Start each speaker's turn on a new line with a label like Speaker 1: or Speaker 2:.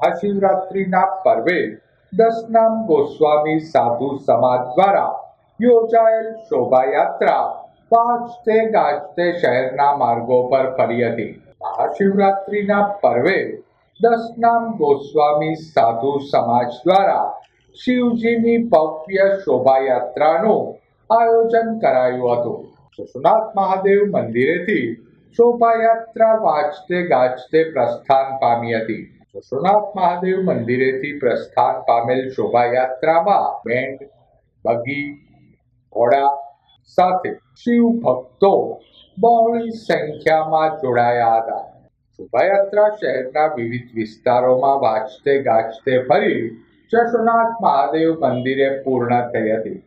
Speaker 1: મહાશિવરાત્રિના પર્વે દસનામ ગોસ્વામી સાધુ સમાજ દ્વારા યોજાયેલ શોભાયાત્રા વાજતે ગાજતે શહેરના માર્ગો પર ફરી હતી. મહાશિવરાત્રિના પર્વે દસનામ ગોસ્વામી સાધુ સમાજ દ્વારા શિવજીની ભવ્ય શોભાયાત્રાનું આયોજન કરાયું હતું. વિશ્વનાથ મહાદેવ મંદિરેથી શોભાયાત્રા વાંચતે ગાજતે પ્રસ્થાન પામી હતી. વિશ્વનાથ મહાદેવ મંદિરેથી પ્રસ્થાન પામેલ શોભાયાત્રામાં બેન્ડ બગી, ઘોડા સાથે શિવ ભક્તો બહોળી સંખ્યામાં જોડાયા હતા. શોભાયાત્રા શહેરના વિવિધ વિસ્તારોમાં વાંચતે ગાજતે ફરી જશોનાથ મહાદેવ મંદિરે પૂર્ણ થઈ હતી.